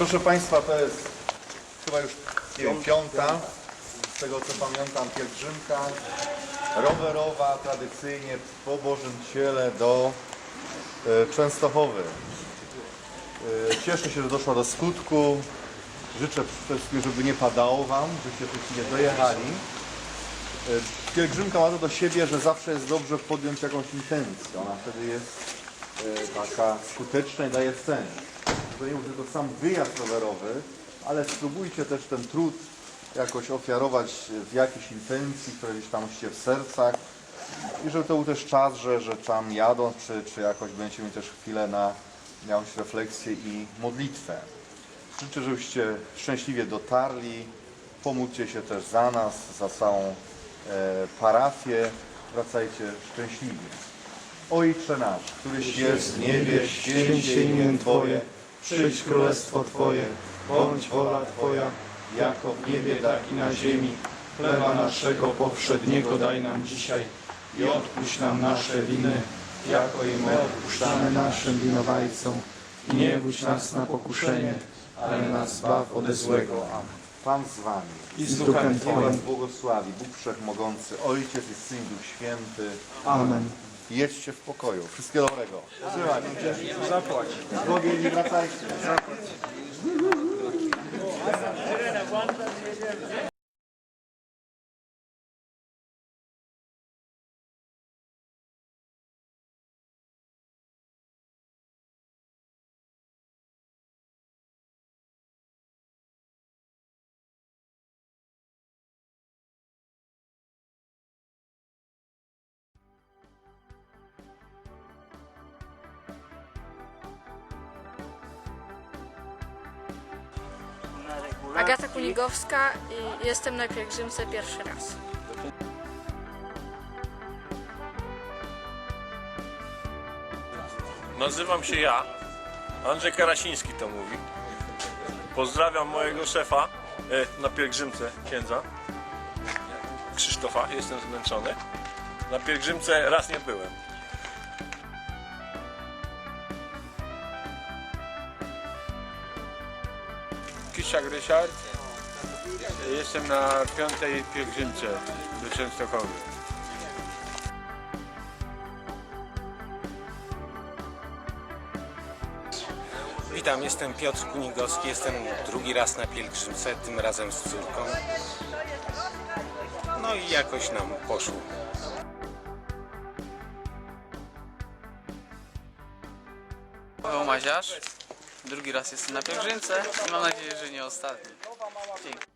Proszę Państwa, to jest chyba już nie wiem, piąta, z tego co pamiętam, pielgrzymka rowerowa, tradycyjnie po Bożym Ciele do e, Częstochowy. E, Cieszę się, że doszła do skutku. Życzę wszystkim, żeby nie padało Wam, żebyście wszystkie dojechali. E, Pielgrzymka ma to do siebie, że zawsze jest dobrze podjąć jakąś intencję. Ona wtedy jest taka skuteczna i daje sens. To nie że to sam wyjazd rowerowy, ale spróbujcie też ten trud jakoś ofiarować w jakiejś intencji, która gdzieś tam się w sercach. I żeby to był też czas, że, że tam jadąc, czy, czy jakoś będziecie mieć też chwilę na jakąś refleksję i modlitwę. Życzę, żebyście szczęśliwie dotarli. Pomódlcie się też za nas, za całą e, parafię. Wracajcie szczęśliwi. Ojcze nasz, któryś jest w niebie, święć się imię Twoje, przyjdź królestwo Twoje, bądź wola Twoja, jako w niebie, tak i na ziemi. Chleba naszego powszedniego daj nam dzisiaj i odpuść nam nasze winy, jako i my odpuszczamy naszym winowajcom. I nie wódź nas na pokuszenie, ale nas zbaw ode złego. Amen. Pan z Wami. I z duchem Twoim. błogosławi Bóg Wszechmogący, Ojciec i Syn Duch Święty. Amen. Jedźcie w pokoju. Wszystkiego dobrego. Trzymajcie. Zapłać. Z Bogiem i wracajcie. Agata Kuligowska i jestem na pielgrzymce pierwszy raz. Nazywam się ja, Andrzej Karasiński to mówi. Pozdrawiam mojego szefa e, na pielgrzymce księdza Krzysztofa, jestem zmęczony. Na pielgrzymce raz nie byłem. Kiszak Ryszard. Jestem na piątej pielgrzymce do Częstochowy. Witam, jestem Piotr Kunigowski, jestem drugi raz na pielgrzymce, tym razem z córką. No i jakoś nam poszło. Paweł Maziarz. Drugi raz jestem na pielgrzymce i mam nadzieję, że nie ostatni. Dzięki.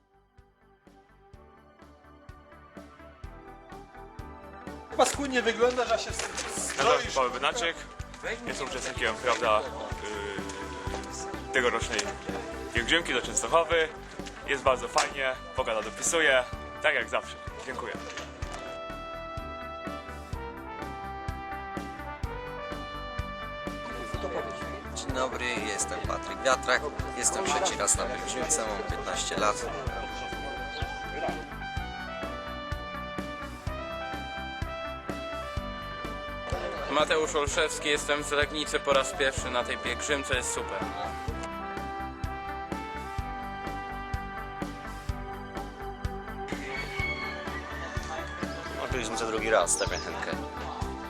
paskudnie wyglądasz, a się Nazywam się Paweł Bynaczek, jestem uczestnikiem, prawda, yy, tegorocznej pielgrzymki do Częstochowy. Jest bardzo fajnie, pogoda dopisuje, tak jak zawsze. Dziękuję. Wiatrak. Jestem trzeci raz na pielgrzymce, mam 15 lat. Mateusz Olszewski, jestem z Legnicy po raz pierwszy na tej pielgrzymce, jest super. Pielgrzymce drugi raz, stawiam chętkę.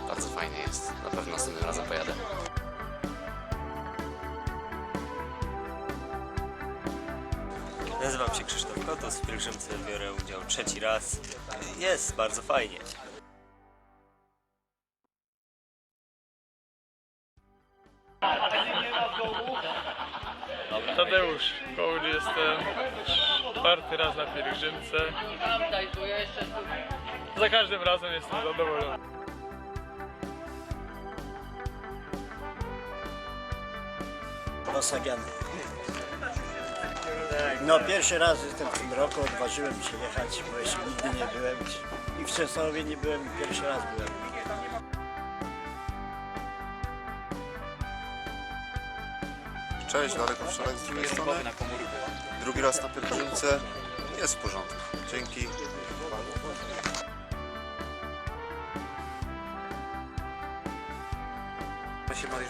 Bardzo fajnie jest, na pewno następnym razem pojadę. Nazywam się Krzysztof Kotos, w pielgrzymce biorę udział trzeci raz. Jest bardzo fajnie. Tadeusz Kołd jestem czwarty raz na pielgrzymce. Za każdym razem jestem zadowolony. Osagiany. No pierwszy raz jestem w tym roku, odważyłem się jechać, bo jeszcze nigdy nie byłem. I w Częstochowie nie byłem, i pierwszy raz byłem. Cześć, Darek Owczarek z drugiej strony. Drugi raz na pielgrzymce. Jest w porządku. Dzięki.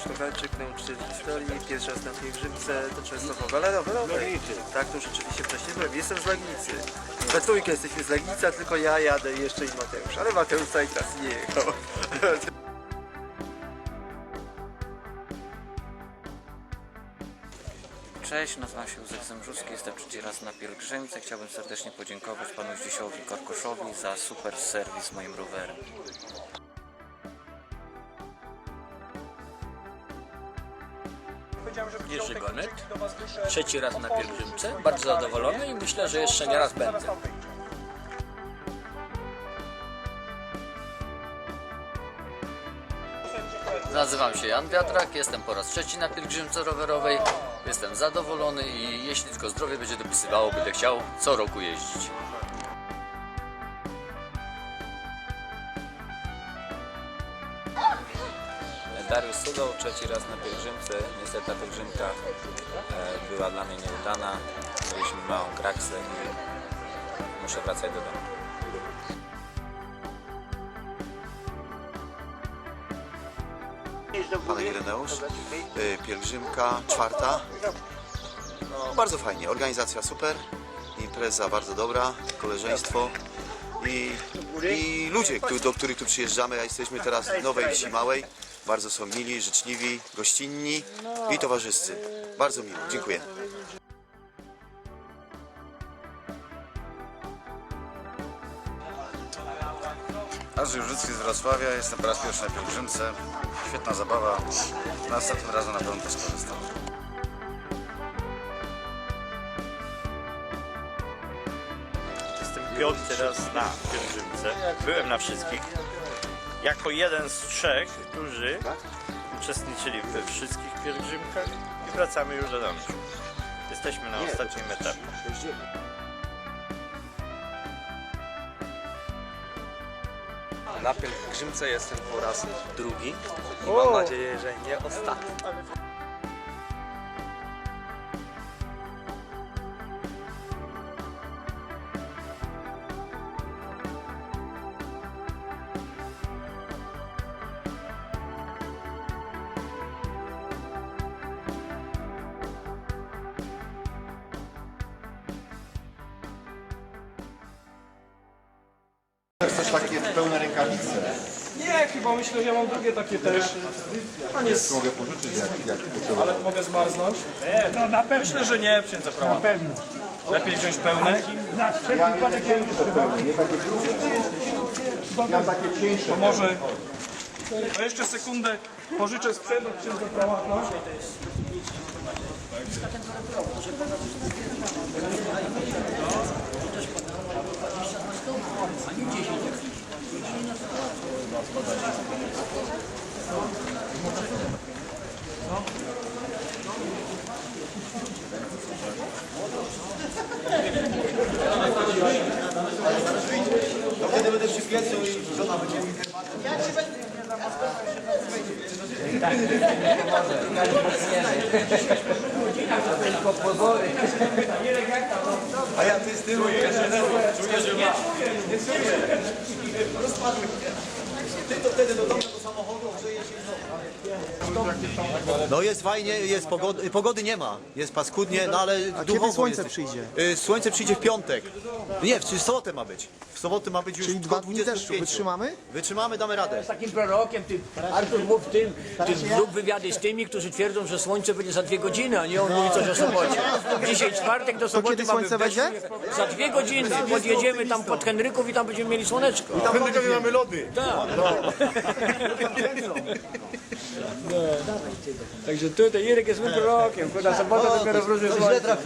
Mariusz Kowalczyk, nauczyciel historii, pierwszy raz na pielgrzymce do Częstochowa, ale rowerowej. Tak, to rzeczywiście wcześniej byłem. Jestem z Legnicy. We trójkę jesteśmy z Legnicy, a tylko ja jadę jeszcze i Mateusz. Ale Mateusz cały czas nie jechał. Cześć, nazywam się Józef Zembrzuski, jestem trzeci raz na pielgrzymce. Chciałbym serdecznie podziękować panu Zdziesiowi Korkoszowi za super serwis moim rowerem. Jerzy Gonet, trzeci raz na pielgrzymce, bardzo zadowolony i myślę, że jeszcze nie raz będę. Nazywam się Jan Wiatrak, jestem po raz trzeci na pielgrzymce rowerowej. Jestem zadowolony i jeśli tylko zdrowie będzie dopisywało, będę chciał co roku jeździć. Dariusz Sudoł, trzeci raz na pielgrzymce. Niestety ta pielgrzymka e, była dla mnie nieudana. Mieliśmy małą kraksę i muszę wracać do domu. Pan Ireneusz, y, pielgrzymka czwarta. No, bardzo fajnie, organizacja super, impreza bardzo dobra, koleżeństwo i, i ludzie, do których tu przyjeżdżamy, a jesteśmy teraz w Nowej Wsi Małej. Bardzo są mili, życzliwi, gościnni i towarzyscy. Bardzo miło, dziękuję. Andrzej Różycki z Wrocławia, jestem po raz pierwszy na pielgrzymce. Świetna zabawa. Następnym razem na pewno też skorzystam. Jestem piąty raz na pielgrzymce. Byłem na wszystkich. Jako jeden z trzech, którzy uczestniczyli we wszystkich pielgrzymkach i wracamy już do domu. Jesteśmy na ostatnim etapie. Na pielgrzymce jestem po raz drugi i mam nadzieję, że nie ostatni. Chyba myślę, że ja mam drugie takie też. A nie, Mogę pożyczyć jak, jak ale mogę zmarznąć? No na pewno. Myślę, że nie, księdza prawa. Na pewno. Lepiej wziąć pełne. Ja takie cieńsze. To może... To jeszcze sekundę pożyczę sprzęt od księdza prałata. Wtedy będę przy piecu i żona będzie mi A ja ty z tyłu Czuję, że ma. Ty to wtedy do domu, do samochodu, grzeje się No jest fajnie, jest pogody, pogody nie ma, jest paskudnie, no ale A duchowo słońce jest, przyjdzie? Słońce przyjdzie w piątek. Nie, w sobotę ma być. W sobotę ma być już Czyli dwa dni deszczu wytrzymamy? Wytrzymamy, damy radę. Takim prorokiem, ty, Artur mów tym, ty rób wywiady z tymi, którzy twierdzą, że słońce będzie za dwie godziny, a nie on mówi coś o sobocie. Dzisiaj czwartek, do soboty kiedy mamy słońce deszczu. Za dwie godziny podjedziemy tam pod Henryków i tam będziemy mieli słoneczko. Tam mamy lody. Także tutaj Irek jest złym prorokiem, kurwa, sobota dopiero wróży słońce.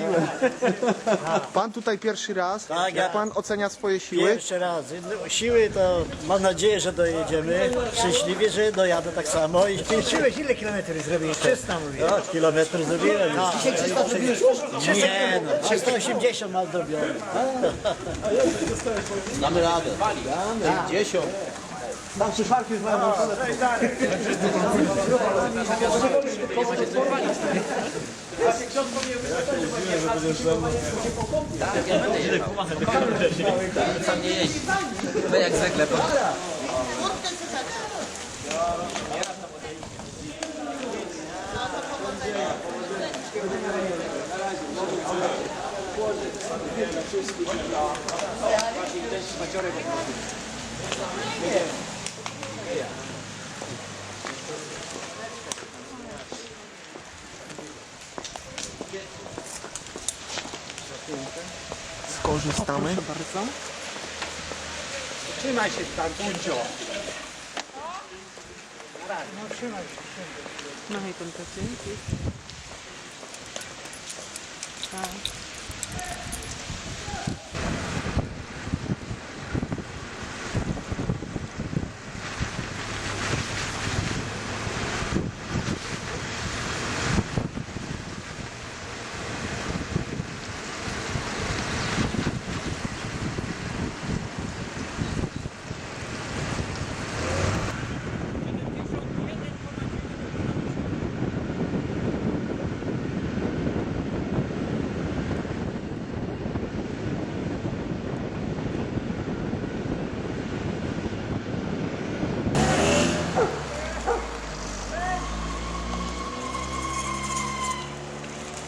Pan tutaj pierwszy raz, Tak, ja- pan ocenia swoje siły? Pierwszy raz. No, Siły to mam nadzieję, że dojedziemy. Szczęśliwie, że dojadę tak samo. I liczyłeś ile kilometrów zrobiłeś? 300 mówię. No, kilometrów zrobiłem. No. Dzisiaj 300 zrobiłeś? Nie no, 380 mam zrobione. Damy radę. Damy. Dziesiąt. Tam szyszarki już mają włączone. Sam nie no jeździ. My jak zwykle po... Wszystkich dla waszych też maciorek. Nie. Skorzystamy. Trzymaj się tam, Kuncio. No trzymaj się. Machaj kontrakty. Tak.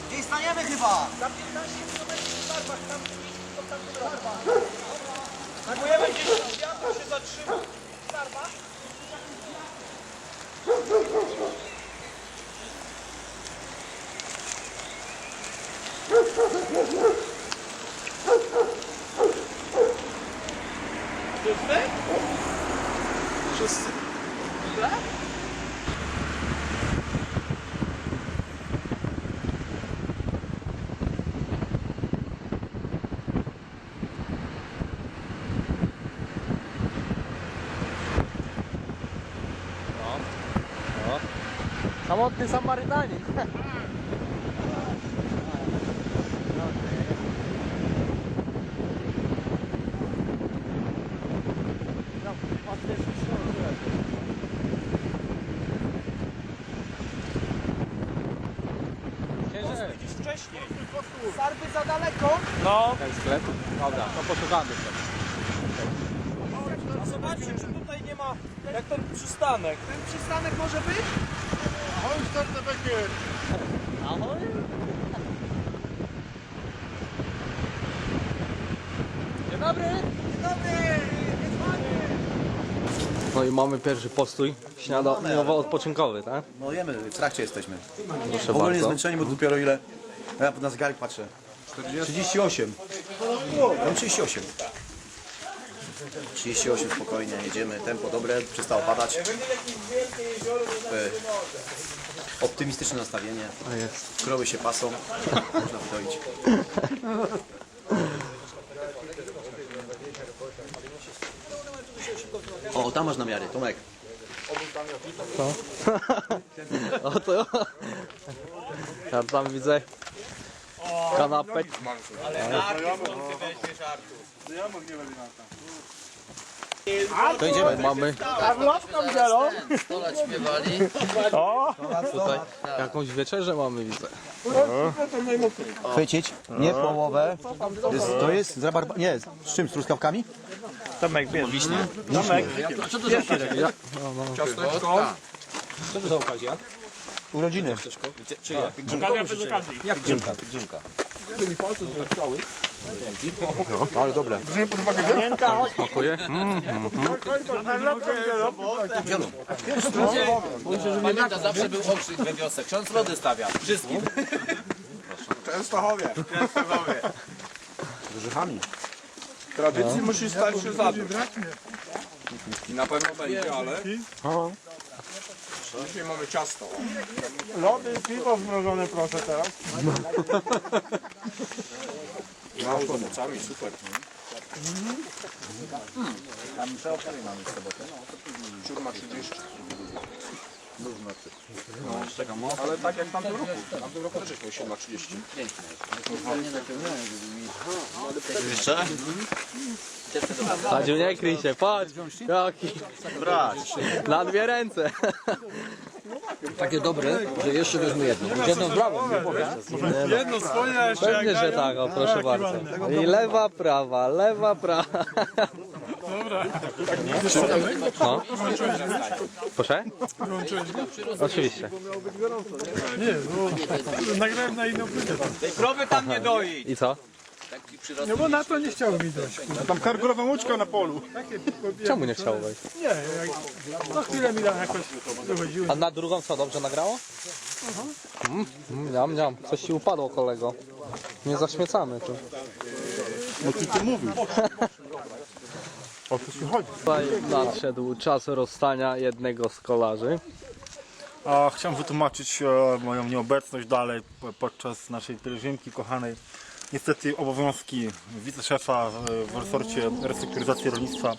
Gdzieś staniemy chyba! Próbujemy gdzieś wiatr się zatrzyma. Wszyscy? Wszyscy. Ile? Samotny Samarytanin. Gdzieś wcześniej. Sarby za daleko. No. Ten sklep? Dobra, to poszukamy sobie. A zobaczcie, czy tutaj nie ma, jak ten przystanek. Ten przystanek może być? Ahoj, Startebecker. Ahoj. Dzień dobry. Dzień dobry. No i mamy pierwszy postój śniadaniowo-odpoczynkowy, tak? No jemy, w trakcie jesteśmy. Proszę Ogólnie bardzo. zmęczeni, bo dopiero ile? Ja na zegarek patrzę. 38. Mam 38. 38 spokojnie, jedziemy, tempo dobre, przestało padać. Optymistyczne nastawienie. A jest. Krowy się pasą, można wydoić. O, tam masz namiary, Tomek. Co? O to... Ja tam widzę kanapek. To idziemy. Mamy Karlowką zielą. Sto lat śpiewali. O. tutaj jakąś wieczerzę mamy widzę. Chwycić, nie połowę. Jest, to jest z rabarba... Nie, z czym? Z truskawkami? Tomek, bierz. Wiśnie. Tomek. Co to za Ja, Ciasteczko. Co to za okazja? Urodziny. Czyje? Okazja bez okazji. Jak pielgrzymka? Pielgrzymka. No, ale dobre. smakuje. Pamięta, zawsze był okrzyk we wiosce. Ksiądz lody stawia. Wszystkim. Częstochowie. Częstochowie. Z orzechami. Tradycji musi stać się zadość. I na pewno będzie, ale... Dzisiaj mamy ciasto. Lody i piwo zmrożone proszę teraz. No, z owocami, super. Tam przeoczary mamy w sobotę. Siódma 30. No, ale tak jak w tamtym roku. W tamtym roku też mieliśmy 7 30. Jeszcze? Tadziu, nie kryj się, patrz. Jaki. Brać. Na dwie ręce. Takie dobre, że jeszcze wezmę jedno. Jedno w brawo, nie powiem. Jedno swoje, a jeszcze Pewnie, że tak, o proszę bardzo. I lewa, prawa, lewa, prawa. Dobra. No. Proszę? Oczywiście. Nie, no, nagrałem na inną płytę. Tej krowy tam nie doi. I co? Taki przyrost. No bo na to nie chciałbym iść. Tam kargolową łódźkę na polu. Czemu nie chciałeś? Nie, jak, za chwilę mi tam jakoś wychodziły. A na drugą co, dobrze nagrało? Mm, mm, Miam, miam. Coś ci upadło, kolego. Nie zaśmiecamy tu. No ty ty mówisz. O co ci chodzi? Tutaj nadszedł czas rozstania jednego z kolarzy. A chciałem wytłumaczyć e, moją nieobecność dalej po- podczas naszej pielgrzymki kochanej. Niestety obowiązki wiceszefa w, resorcie restrukturyzacji rolnictwa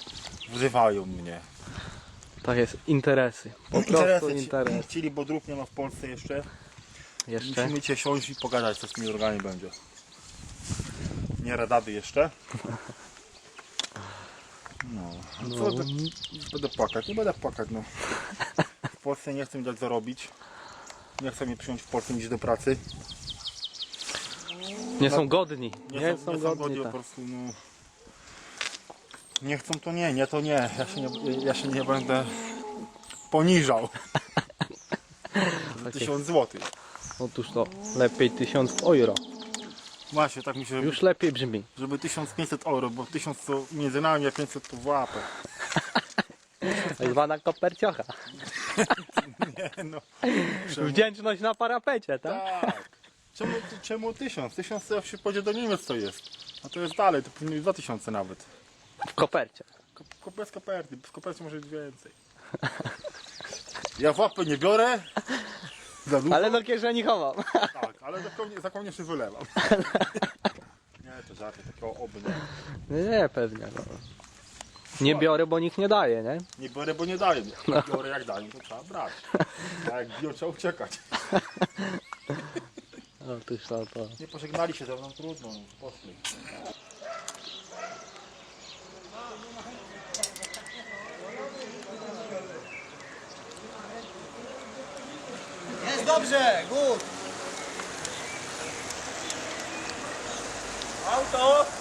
wzywają mnie. Tak jest, interesy. Po prostu Interesy interesy. chcieli, bo dróg nie ma w Polsce jeszcze. Jeszcze? Musimy cię siąść i pogadać, co z tymi drogami będzie. Nie radaby jeszcze. No, a co No. to, będę płakać, nie będę płakać, no. W Polsce nie chcę mi dać zarobić. Nie chcę mnie przyjąć w Polsce do pracy. Nie są godni. Nie, Nie są, są nie są godni, godni, po tak. prostu, no. Nie chcą to nie, nie to nie. Ja się nie, ja się nie będę poniżał. Za Takie- tysiąc złotych. Otóż to lepiej 1000 euro. Właśnie, tak mi się... Już lepiej brzmi. Żeby 1500 euro, bo 1000 to między nami, a 500 to w łapę. Tak zwana koperciocha. Nie no. Czemu? Wdzięczność na parapecie, tak? Tak. Czemu, czemu 1000? 1000 to jak się pojedzie do Niemiec to jest. A to jest dalej, to powinno być 2000 nawet. W kopercie. Ko- ko- Bez koperty, bez koperty może być więcej. Ja w łapę nie biorę. Za dużo. Ale do kieszeni chowam. Tak, ale za za koniecznie wylewam. Nie, to żarty, takiego oby nie. Nie, nie, pewnie. No. Nie biorę, bo nikt nie daje, nie? Nie biorę, bo nie daję. Biorę jak daję, to trzeba brać. A jak biją, trzeba uciekać. To. Nie pożegnali się ze mną, trudno, no, poszli. Jest dobrze, good. Auto!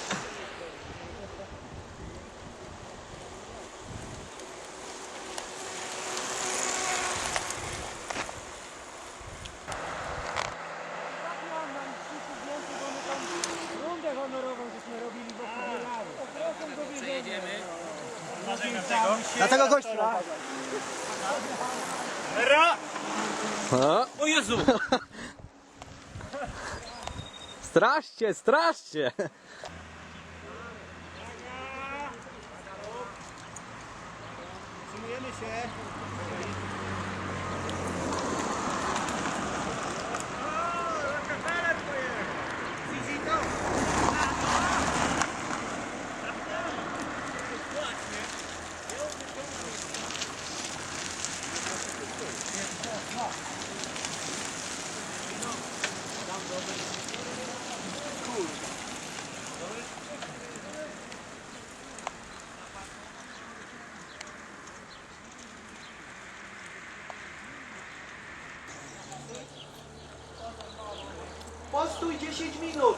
straszcie, straszcie! Zatrzymujemy się. Postój 10 minut.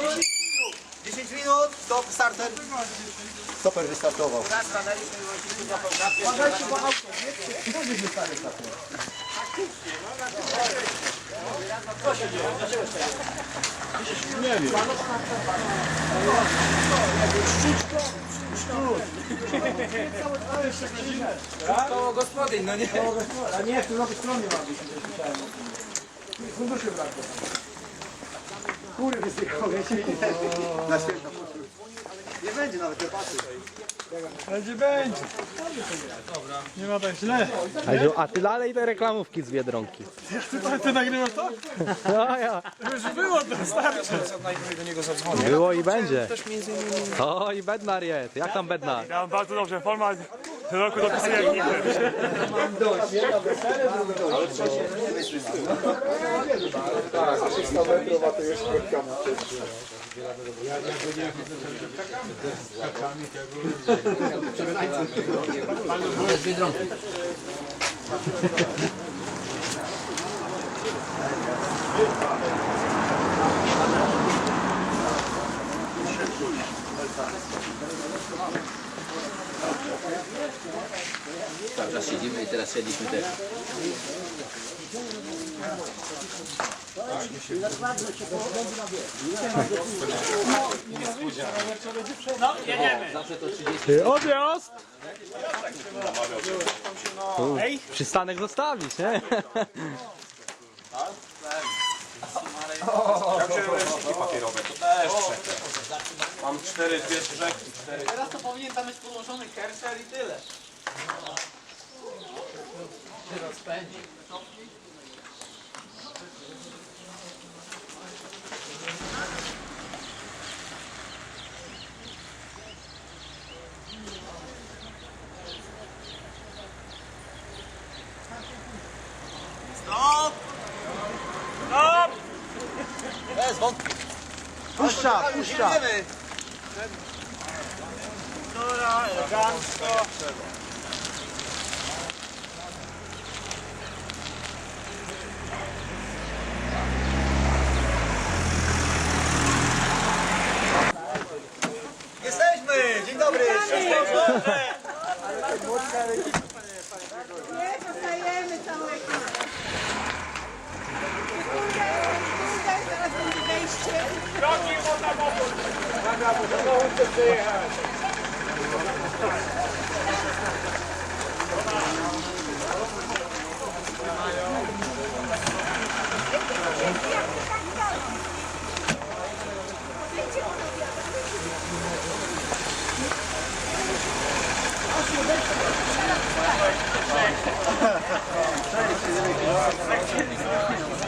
10 minut. 10 minut, stop, starter. Stoper wystartował. Uważajcie, bo auto, wiecie, kto by wystarczy Nie wiem. Koło gospodyń, no nie? A nie, tu nowej stronie ma być, słyszałem. Funduszy brakuje. Kury wysychały, Na świetno. Nie będzie nawet debaty. Będzie, będzie. Nie ma tak źle. Adziu, a ty dalej te reklamówki z Biedronki. Ty, ty nagrywasz to? No ja. Już było, to starczy. Było i będzie. O i Bednar jest. Jak tam Bednar? Ja bardzo dobrze, forma tym roku dopisuję jak nigdy. Cały czas siedzimy i teraz siedliśmy też. 30. Odjazd! Tu, Przystanek zostawić, nie? Ja wziąłem ręczniki papierowe, to też Mam cztery, dwie drzewki, cztery. Teraz to powinien tam być podłączony kerser i tyle. Się rozpędzi. Puszcza. Dobra, elegancko.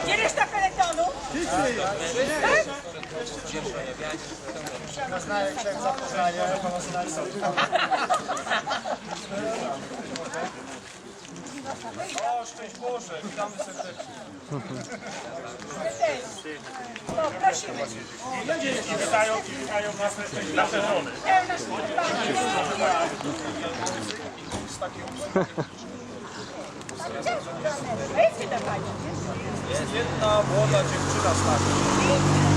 ¿Quieres estar calentado? Sí, sí. ¿Eh? Chce przyjechać. Gdzie reszta peletonu? O, szczęść Boże, witamy serdecznie. Prosimy. I witają, witają nasze, nasze żony. Jest jedna młoda dziewczyna z nami.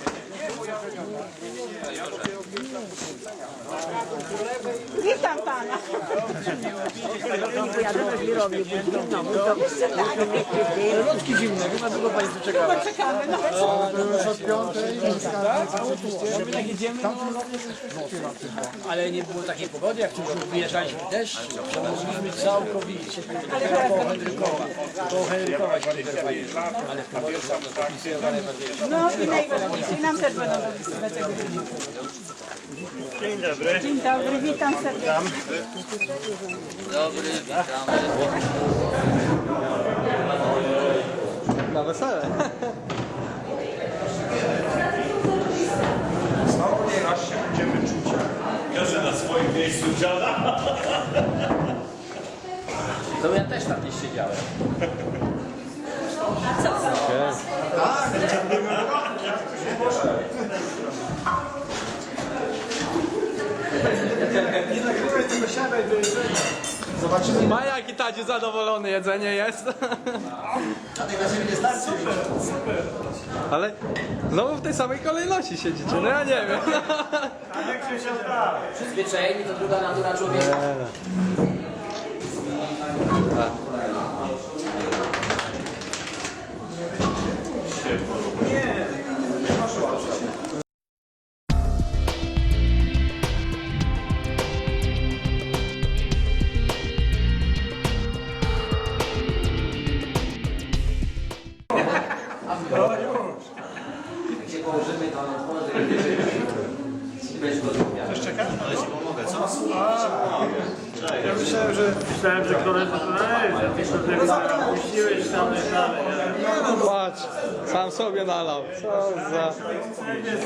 Witam pana. Lotki zimne, chyba długo pani tu czekała. Czekamy, no. już od piątej. My tak jedziemy, no, ale nie było takiej pogody, jak tu już wyjeżdżaliśmy też, że mogliśmy całkowicie koło Henrykowa. Koło Henrykowa się wygrywali. Ale w pogodzie No i najważniejsze, i nam też będą Dzień dobry. Dzień dobry, witam serdecznie. Dobry, witamy. Na wesele. Znowu nie raz się będziemy czuć jak każdy na swoim miejscu dziada. To ja też tam gdzieś siedziałem. Zobaczymy. Ma jaki tadzie zadowolony, jedzenie jest. Ale znowu w tej samej kolejności siedzicie, no ja nie wiem. Przyzwyczajeni to druga natura człowieka.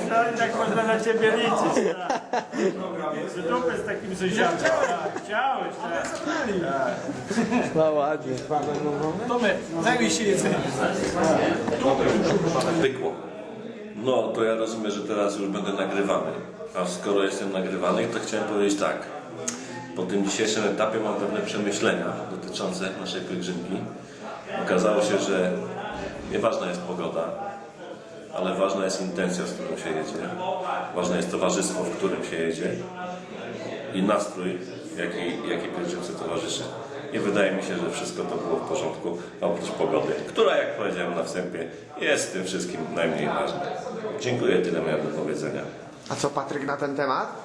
Stary, tak można na ciebie liczyć. Z dupy z takim sąsiadem. Chciałeś, tak. No ładnie. Tomek, zajmij się jedzeniem. Pykło. No, to ja rozumiem, że teraz już będę nagrywany. A skoro jestem nagrywany, to chciałem powiedzieć tak. Po tym dzisiejszym etapie mam pewne przemyślenia dotyczące naszej pielgrzymki. Okazało się, że nieważna jest pogoda, ale ważna jest intencja, z którą się jedzie. Ważne jest towarzystwo, w którym się jedzie i nastrój, jaki, jaki pielgrzymce towarzyszy. I wydaje mi się, że wszystko to było w porządku, oprócz pogody, która, jak powiedziałem na wstępie, jest tym wszystkim najmniej ważna. Dziękuję, tyle miałem do powiedzenia. A co Patryk na ten temat?